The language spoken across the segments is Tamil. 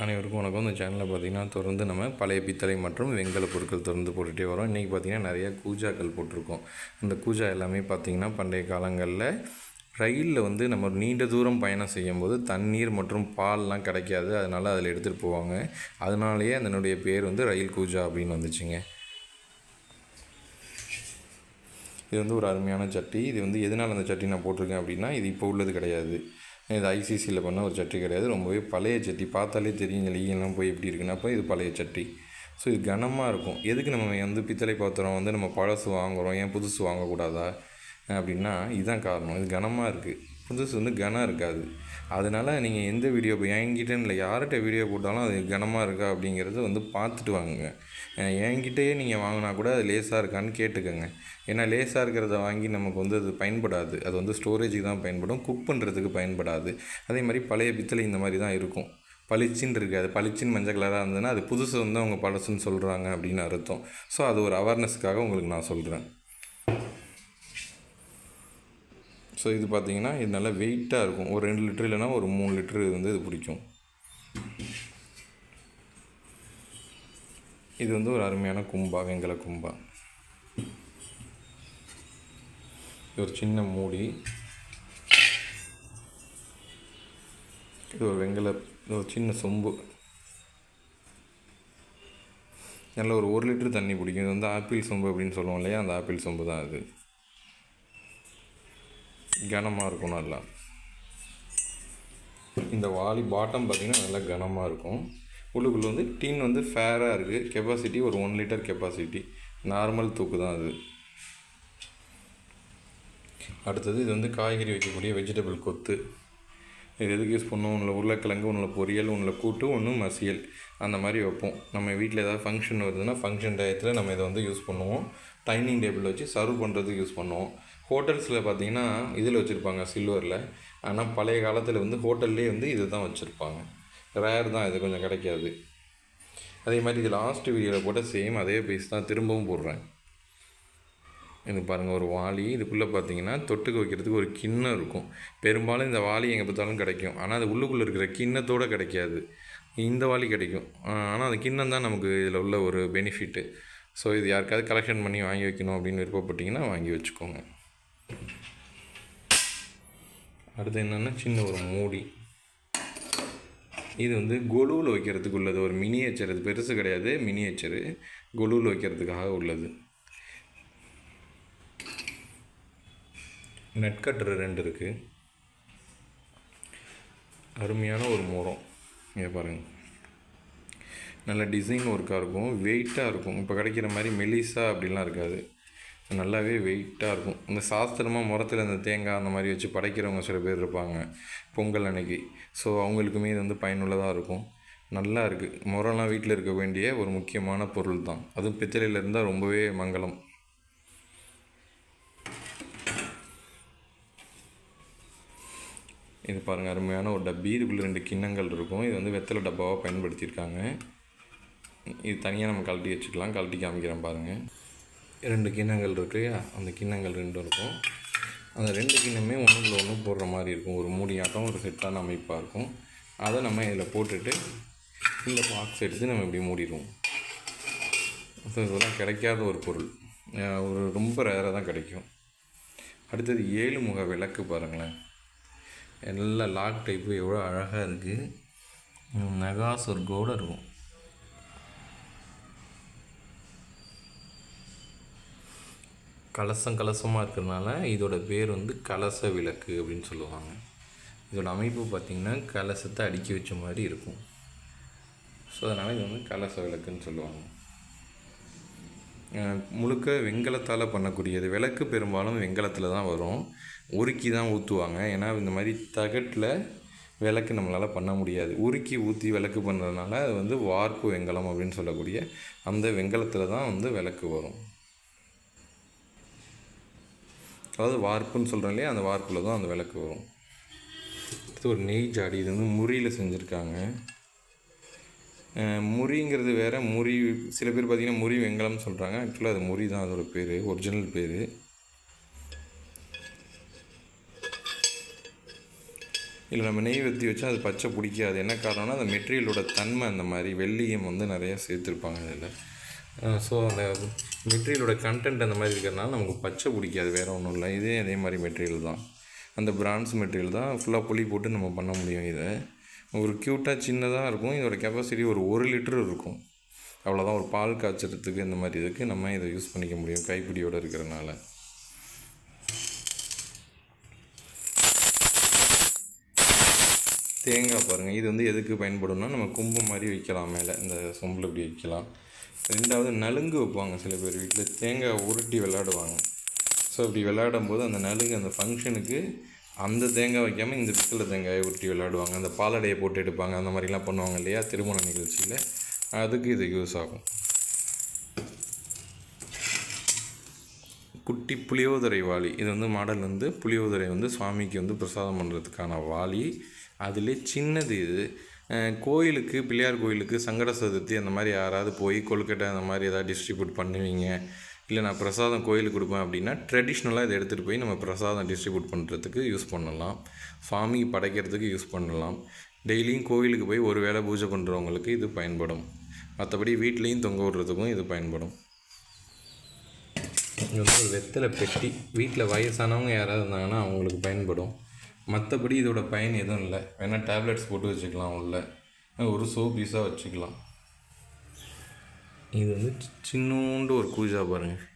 அனைவருக்கும் வணக்கம். இந்த சேனலில் பார்த்தீங்கன்னா தொடர்ந்து நம்ம பழைய பித்தளை மற்றும் வெங்கல பொருட்கள் தொடர்ந்து போட்டுகிட்டே வரோம். இன்றைக்கி பார்த்தீங்கன்னா நிறைய கூஜாக்கள் போட்டிருக்கோம். அந்த கூஜா எல்லாமே பார்த்திங்கன்னா பண்டைய காலங்களில் ரயிலில் வந்து நம்ம நீண்ட தூரம் பயணம் செய்யும்போது தண்ணீர் மற்றும் பால்லாம் கிடைக்காது. அதனால் அதில் எடுத்துகிட்டு போவாங்க. அதனாலேயே அதனுடைய பேர் வந்து ரயில் கூஜா அப்படின்னு வந்துச்சுங்க. இது வந்து ஒரு அருமையான சட்டி. இது வந்து எதனால் அந்த சட்டி நான் போட்டிருக்கேன் அப்படின்னா இது இப்போ உள்ளது கிடையாது. இது ஐசிசியில் பண்ண ஒரு சட்டி கிடையாது. ரொம்பவே பழைய சட்டி. பார்த்தாலே தெரியும் லீகெல்லாம் போய் எப்படி இருக்குன்னா. அப்போ இது பழைய சட்டி. ஸோ இது கனமாக இருக்கும். எதுக்கு நம்ம வந்து பித்தளை பாத்திரம் வந்து நம்ம பழசு வாங்குகிறோம் ஏன் புதுசு வாங்கக்கூடாதா? அப்படின்னா இதுதான் காரணம். இது கனமாக இருக்குது புதுசு வந்து கனம் இருக்காது. அதனால் நீங்கள் எந்த வீடியோ இப்போ என்கிட்டன்னு இல்லை யார்கிட்ட வீடியோ போட்டாலும் அது கனமாக இருக்கா அப்படிங்கிறத வந்து பார்த்துட்டு வாங்குங்க. என்கிட்டயே நீங்கள் வாங்கினா கூட அது லேசாக இருக்கான்னு கேட்டுக்கோங்க. ஏன்னா லேசாக இருக்கிறத வாங்கி நமக்கு வந்து அது பயன்படாது. அது வந்து ஸ்டோரேஜுக்கு தான் பயன்படும். குக் பண்ணுறதுக்கு பயன்படாது. அதே மாதிரி பழைய பித்தளை இந்த மாதிரி தான் இருக்கும். பளிச்சின்னு இருக்காது பளிச்சின்னு மஞ்சள் கலராக இருந்ததுன்னா அது புதுசு வந்து அவங்க பழசுன்னு சொல்கிறாங்க அப்படின்னு அர்த்தம். ஸோ அது ஒரு அவேர்னஸ்க்காக உங்களுக்கு நான் சொல்கிறேன் ஸோ இது பார்த்திங்கன்னா இது நல்லா வெயிட்டாக இருக்கும். ஒரு ரெண்டு லிட்டர் இல்லைன்னா ஒரு மூணு லிட்டரு வந்து இது பிடிக்கும். இது வந்து ஒரு அருமையான கும்பா வெங்கல கும்பா. இது ஒரு சின்ன மூடி. இது ஒரு வெங்கல இது ஒரு சின்ன சொம்பு. நல்ல ஒரு ஒரு லிட்டர் தண்ணி பிடிக்கும். இது வந்து ஆப்பிள் சொம்பு அப்படின்னு சொல்லுவோம் இல்லையா? அந்த ஆப்பிள் சொம்பு தான் அது. கனமாக இருக்கும் நல்லா. இந்த வாலி பாட்டம் பார்த்திங்கன்னா நல்லா கனமாக இருக்கும். உள்ளுக்குள்ளே வந்து டின் வந்து ஃபேராக இருக்குது கெப்பாசிட்டி ஒரு ஒன் லிட்டர் கெப்பாசிட்டி நார்மல் தூக்கு தான் அது. அடுத்தது இது வந்து காய்கறி வைக்கக்கூடிய வெஜிடபிள் கொத்து. இது எதுக்கு யூஸ் பண்ணுவோம் ஒன்றில் உருளைக்கிழங்கு ஒன்றில் பொரியல் ஒன்றில் கூட்டு ஒன்று மசியல். அந்த மாதிரி வைப்போம். நம்ம வீட்டில் ஏதாவது ஃபங்க்ஷன் வருதுன்னா ஃபங்க்ஷன் டயத்தில் நம்ம இதை வந்து யூஸ் பண்ணுவோம். டைனிங் டேபிள் வச்சு சர்வ் பண்ணுறதுக்கு யூஸ் பண்ணுவோம். ஹோட்டல்ஸில் பார்த்தீங்கன்னா இதில் வச்சுருப்பாங்க சில்வரில் ஆனால் பழைய காலத்தில் வந்து ஹோட்டல்லே வந்து இது தான் வச்சுருப்பாங்க. ரேர் தான் இது கொஞ்சம் கிடைக்காது. அதே மாதிரி இது லாஸ்ட் வீடியோவில் போட்ட சேம் அதே பீஸ் தான் திரும்பவும் போடுறேன். இது பாருங்கள் ஒரு வாளி. இதுக்குள்ளே பார்த்தீங்கன்னா தொட்டுக்கு வைக்கிறதுக்கு ஒரு கிண்ணம் இருக்கும். பெரும்பாலும் இந்த வாளி எங்கே பார்த்தாலும் கிடைக்கும். ஆனால் அது உள்ளுக்குள்ளே இருக்கிற கிண்ணத்தோடு கிடைக்காது. இந்த வாளி கிடைக்கும். ஆனால் அந்த கிண்ணம் தான் நமக்கு இதில் உள்ள ஒரு பெனிஃபிட்டு ஸோ இது யாருக்காவது கலெக்ஷன் பண்ணி வாங்கி வைக்கணும் அப்படின்னு விருப்பப்பட்டிங்கன்னா வாங்கி வச்சுக்கோங்க. அடுத்து என்னென்னா சின்ன ஒரு மூடி. இது வந்து கொலுவில் வைக்கிறதுக்கு உள்ளது. ஒரு மினியேச்சர் இது பெருசு கிடையாது. மினியேச்சரு கொலுவில் வைக்கிறதுக்காக உள்ளது. நெட்கட்ரு ரெண்டு இருக்குது அருமையான ஒரு முறம் இங்கே பாருங்கள் நல்ல டிசைன் ஒர்க்காக இருக்கும். வெயிட்டாக இருக்கும். இப்போ கிடைக்கிற மாதிரி மெலிசா அப்படிலாம் இருக்காது. நல்லாவே வெயிட்டாக இருக்கும். இந்த சாஸ்திரமாக முரத்தில் இந்த தேங்காய் அந்த மாதிரி வச்சு படைக்கிறவங்க சில பேர் இருப்பாங்க. பொங்கல் அன்னைக்கு. ஸோ அவங்களுக்குமே இது வந்து பயனுள்ளதாக இருக்கும். நல்லா இருக்குது முரம்லாம் வீட்டில் இருக்க வேண்டிய ஒரு முக்கியமான பொருள் தான். அதுவும் பித்தளையில் இருந்தால் ரொம்பவே மங்களம். இது பாருங்கள் அருமையான ஒரு டப்பி. இதுக்குள்ளே ரெண்டு கிண்ணங்கள் இருக்கும். இது வந்து வெத்தலை டப்பாவாக பயன்படுத்தியிருக்காங்க. இது தனியாக நம்ம கழட்டி வச்சுக்கலாம். கழட்டி காமிக்கிறேன் பாருங்கள் ரெண்டு கிண்ணங்கள் இருக்கு இல்லையா? அந்த கிண்ணங்கள் ரெண்டும் இருக்கும். அந்த ரெண்டு கிண்ணமே ஒன்றுக்குள்ள ஒன்று போடுற மாதிரி இருக்கும். ஒரு மூடியாட்டம் ஒரு செட்டான அமைப்பாக இருக்கும். அதை நம்ம இதில் போட்டுட்டு இந்த பாக்ஸ் எடுத்து நம்ம இப்படி மூடிடுவோம். ஸோ இதெல்லாம் கிடைக்காத ஒரு பொருள். ஒரு ரொம்ப ரேராக தான் கிடைக்கும். அடுத்தது ஏழு முக விளக்கு பாருங்களேன். எல்லா லாக் டைப்பு எவ்வளோ அழகாக இருக்குது நகா சொர்க்கோடு இருக்கும். கலசம் கலசமாக இருக்கிறதுனால இதோட பேர் வந்து கலச விளக்கு அப்படின்னு சொல்லுவாங்க. இதோட அமைப்பு பார்த்திங்கன்னா கலசத்தை அடுக்கி வச்ச மாதிரி இருக்கும். ஸோ அதனால் இது வந்து கலச விளக்குன்னு சொல்லுவாங்க. முழுக்க வெங்கலத்தால் பண்ணக்கூடியது. விளக்கு பெரும்பாலும் வெங்கலத்தில் தான் வரும். உருக்கி தான் ஊற்றுவாங்க ஏன்னா இந்த மாதிரி தகட்டில் விளக்கு நம்மளால் பண்ண முடியாது. உருக்கி ஊற்றி விளக்கு பண்ணுறதுனால அது வந்து வார்ப்பு வெங்கலம் அப்படின்னு சொல்லக்கூடிய அந்த வெங்கலத்தில் தான் வந்து விளக்கு வரும். அதாவது வார்ப்புன்னு சொல்கிறோம் இல்லையா? அந்த வார்ப்பில் தான் அந்த விளக்கு வரும். இது ஒரு நெய் ஜாடி இது வந்து முறியில் செஞ்சுருக்காங்க. முறிங்கிறது வேறு முறி சில பேர் பார்த்திங்கன்னா முறி வெங்கலம்னு சொல்கிறாங்க ஆக்சுவலாக அது முறி தான் அதோட பேர் ஒரிஜினல் பேர். இல்லை நம்ம நெய் ஊற்றி வச்சா அது பச்சை பிடிக்காது. என்ன காரணம்னா அந்த மெட்டீரியலோட தன்மை அந்த மாதிரி வெள்ளியம் வந்து நிறையா சேர்த்துருப்பாங்க அதில் ஸோ அந்த மெட்டீரியலோட கண்டென்ட் அந்த மாதிரி இருக்கிறதுனால நமக்கு பச்சை பிடிக்காது வேறு ஒன்றும் இல்லை. இதே அதே மாதிரி மெட்டீரியல் தான். அந்த பிரான்ஸ் மெட்டீரியல் தான் ஃபுல்லாக புளி போட்டு நம்ம பண்ண முடியும் இதை. ஒரு க்யூட்டாக சின்னதாக இருக்கும். இதோட கெப்பாசிட்டி ஒரு ஒரு லிட்டர் இருக்கும். அவ்வளோதான் ஒரு பால் காய்ச்சறதுக்கு இந்த மாதிரி இதுக்கு நம்ம இதை யூஸ் பண்ணிக்க முடியும் கைப்பிடியோடு இருக்கிறனால தேங்காய் பாருங்கள் இது வந்து எதுக்கு பயன்படும்னா நம்ம கும்பு மாதிரி வைக்கலாம் மேலே. இந்த சொம்பில் இப்படி வைக்கலாம். ரெண்டாவது நலுங்கு வைப்பாங்க சில பேர் வீட்டில். தேங்காய் உருட்டி விளையாடுவாங்க ஸோ அப்படி விளையாடும் போது அந்த நலுங்கு அந்த ஃபங்க்ஷனுக்கு அந்த தேங்காய் வைக்காமல் இந்த பித்தளை தேங்காயை உருட்டி விளையாடுவாங்க அந்த பாலடையை போட்டு எடுப்பாங்க. அந்த மாதிரிலாம் பண்ணுவாங்க இல்லையா? திருமண நிகழ்ச்சியில். அதுக்கு இது யூஸ் ஆகும். குட்டி புளியோதரை வாளி. இது வந்து மாடல் வந்து புளியோதரை வந்து சுவாமிக்கு வந்து பிரசாதம் பண்ணுறதுக்கான வாளி. அதிலே சின்னது இது. கோயிலுக்கு பிள்ளையார் கோயிலுக்கு சங்கட சதுர்த்தி அந்த மாதிரி யாராவது போய் கொழுக்கட்டை அந்த மாதிரி ஏதாவது டிஸ்ட்ரிபியூட் பண்ணுவீங்க? இல்லை நான் பிரசாதம் கோயிலுக்கு கொடுப்பேன் அப்படின்னா ட்ரெடிஷ்னலாக இதை எடுத்துகிட்டு போய் நம்ம பிரசாதம் டிஸ்ட்ரிபியூட் பண்ணுறதுக்கு யூஸ் பண்ணலாம். சுவாமிக்கு படைக்கிறதுக்கு யூஸ் பண்ணலாம். டெய்லியும் கோயிலுக்கு போய் ஒரு வேளை பூஜை பண்ணுறவங்களுக்கு இது பயன்படும். மற்றபடி வீட்லேயும் தொங்க விடுறதுக்கும் இது பயன்படும். இது வந்து ஒரு வெத்தலை பெட்டி. வீட்டில் வயசானவங்க யாராவது இருந்தாங்கன்னா அவங்களுக்கு பயன்படும். மற்றபடி இதோட பயன் எதுவும் இல்லை. வேணால் டேப்லெட்ஸ் போட்டு வச்சுக்கலாம் உள்ள. ஒரு சோ பீஸாக வச்சுக்கலாம். இது வந்து சின்னோண்டு ஒரு கூஜா பாருங்கள்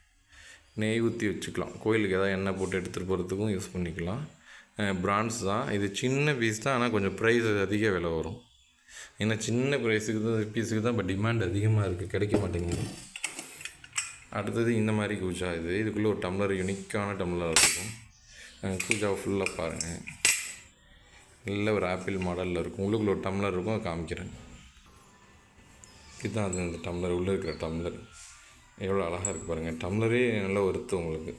நெய் ஊற்றி வச்சுக்கலாம். கோயிலுக்கு ஏதாவது எண்ணெய் போட்டு எடுத்துகிட்டு போகிறதுக்கும் யூஸ் பண்ணிக்கலாம். பிராண்ட்ஸ் தான். இது சின்ன பீஸ் தான் ஆனால் கொஞ்சம் ப்ரைஸ் அதிக விலை வரும். ஏன்னா சின்ன ப்ரைஸுக்கு தான் பீஸுக்கு தான் இப்போ டிமாண்ட் அதிகமாக இருக்குது கிடைக்க மாட்டேங்குது. அடுத்தது இந்த மாதிரி கூஜா இது. இதுக்குள்ளே ஒரு டம்ளர் யுனிக்கான டம்ளர் இருக்கும். கூஜாவை ஃபுல்லாக பாருங்கள் நல்ல ஒரு ஆப்பிள் மாடலில் இருக்கும். உள்ளுக்குள்ள ஒரு டம்ளர் இருக்கும் காமிக்கிறேன். இதுதான் அது அந்த டம்ளர். உள்ளே இருக்கிற டம்ளர். எவ்வளோ அழகாக இருக்குது பாருங்கள் டம்ளரே நல்லா ஒருத்து உங்களுக்கு.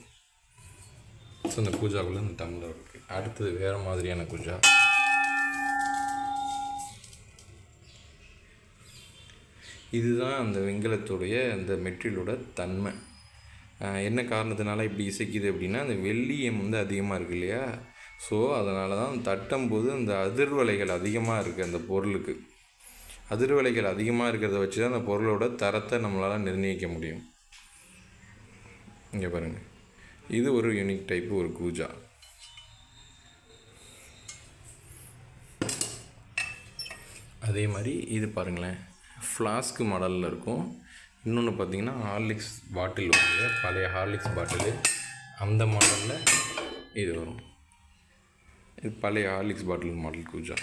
ஸோ அந்த கூஜாக்குள்ளே அந்த டம்ளர் இருக்குது அடுத்தது வேறு மாதிரியான பூஜா. இதுதான் அந்த வெங்கலத்துடைய அந்த மெட்டீரியலோட தன்மை. என்ன காரணத்தினால இப்படி இசைக்குது அப்படின்னா அந்த வெள்ளியம் வந்து அதிகமாக இருக்கு இல்லையா? ஸோ அதனால தான் தட்டும்போது அந்த அதிர்வலைகள் அதிகமாக இருக்குது அந்த பொருளுக்கு. அதிர்வலைகள் அதிகமாக இருக்கிறத வச்சு தான் அந்த பொருளோட தரத்தை நம்மளால் நிர்ணயிக்க முடியும். இங்கே பாருங்கள் இது ஒரு யூனிக் டைப் ஒரு கூஜா. அதே மாதிரி இது பாருங்களேன். ஃப்ளாஸ்க்கு மாடலில் இருக்கும். இன்னொன்று பார்த்தீங்கன்னா ஹார்லிக்ஸ் பாட்டில் வந்து பழைய ஹார்லிக்ஸ் பாட்டிலு அந்த மாடலில் இது வரும். இது பழைய ஹார்லிக்ஸ் பாட்டில் மாடல் கூஜா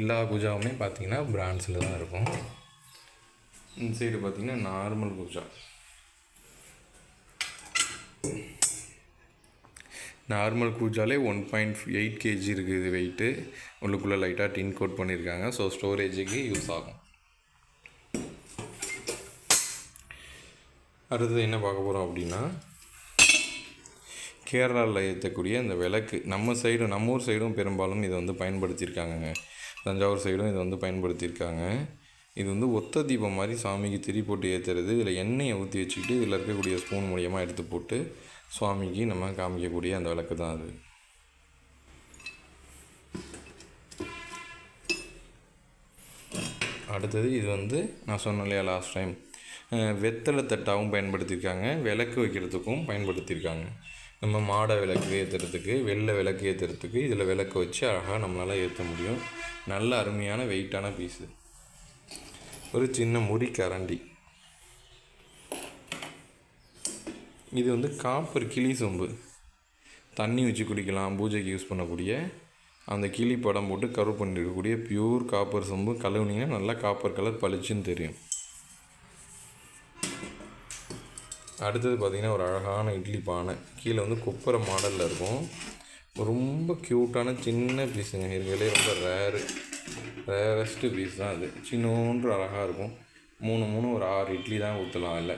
எல்லா கூஜாவுமே பார்த்தீங்கன்னா பிராண்ட்ஸில் தான் இருக்கும். இந்த சைடு பார்த்திங்கன்னா நார்மல் கூஜா நார்மல் கூஜாலே ஒன் பாயிண்ட் எயிட் கேஜி இருக்குது இது வெயிட்டு உள்ளுக்குள்ளே லைட்டாக டின் கோட் பண்ணியிருக்காங்க. ஸோ ஸ்டோரேஜுக்கு யூஸ் ஆகும். அடுத்தது என்ன பார்க்க போகிறோம் அப்படின்னா கேரளாவில் ஏற்றக்கூடிய அந்த விளக்கு. நம்ம சைடும் நம்ம ஊர் சைடும் பெரும்பாலும் இதை வந்து பயன்படுத்தியிருக்காங்கங்க. தஞ்சாவூர் சைடும் இதை வந்து பயன்படுத்தியிருக்காங்க. இது வந்து ஒத்த தீபம் மாதிரி சாமிக்கு திரி போட்டு ஏற்றுறது இதில் எண்ணெயை ஊற்றி வச்சுக்கிட்டு இதில் இருக்கக்கூடிய ஸ்பூன் மூலியமாக எடுத்து போட்டு சுவாமிக்கு நம்ம காமிக்கக்கூடிய அந்த விளக்கு தான் அது. அடுத்தது இது வந்து நான் சொன்னேன் இல்லையா லாஸ்ட் டைம் வெத்தலை தட்டாகவும் பயன்படுத்தியிருக்காங்க. விளக்கு வைக்கிறதுக்கும் பயன்படுத்தியிருக்காங்க. நம்ம மாடை விளக்கு ஏற்றுறதுக்கு வெள்ளை விளக்கு ஏற்றுறதுக்கு இதில் விளக்கு வச்சு அழகாக நம்மளால் ஏற்ற முடியும். நல்ல அருமையான வெயிட்டான பீஸு ஒரு சின்ன முடி கரண்டி. இது வந்து காப்பர் கிளி சொம்பு. தண்ணி வச்சு குடிக்கலாம் பூஜைக்கு யூஸ் பண்ணக்கூடிய. அந்த கிளி படம் போட்டு கரு பண்ணிருக்கக்கூடிய பியூர் காப்பர் சொம்பு. கழுவுனீங்கன்னா நல்லா காப்பர் கலர் பளிச்சுன்னு தெரியும். அடுத்தது பார்த்திங்கன்னா ஒரு அழகான இட்லி பானை. கீழே வந்து குப்பரை மாடலில் இருக்கும். ரொம்ப க்யூட்டான சின்ன பீஸுங்க இருக்கிறதுலே ரொம்ப ரேரு ரேரஸ்ட்டு பீஸ் தான் அது சின்னோன்று அழகாக இருக்கும். மூணு மூணு ஒரு ஆறு இட்லி தான் ஊற்றலாம் அதில்.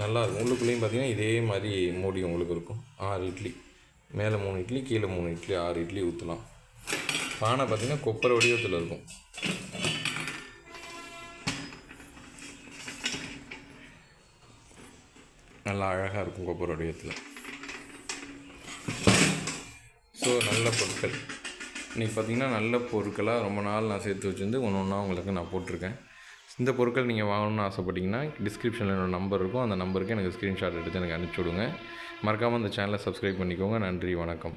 நல்லாயிருக்கும் உள்ளுக்குள்ளேயும் பார்த்திங்கன்னா இதே மாதிரி மூடி உங்களுக்கு இருக்கும். ஆறு இட்லி. மேலே மூணு இட்லி கீழே மூணு இட்லி ஆறு இட்லி ஊற்றலாம் பானை பார்த்திங்கன்னா கொப்பரை வடிவத்தில் இருக்கும். நல்லா அழகாக இருக்கும் கொப்பரை வடிவத்தில். ஸோ நல்ல பொருட்கள். இன்றைக்கி பார்த்தீங்கன்னா நல்ல பொருட்களாக ரொம்ப நாள் நான் சேர்த்து வச்சுருந்து ஒன்று ஒன்றா உங்களுக்கு நான் போட்டிருக்கேன். இந்த பொருட்கள் நீங்கள் வாங்கணும்னு ஆசைப்பட்டீங்கன்னா டிஸ்கிரிப்ஷனில் என்னோட நம்பர் இருக்கும். அந்த நம்பருக்கு எனக்கு ஸ்க்ரீன்ஷாட் எடுத்து எனக்கு அனுப்பிச்சி விடுங்க. மறக்காமல் அந்த சேனலை சப்ஸ்கிரைப் பண்ணிக்கோங்க. நன்றி வணக்கம்.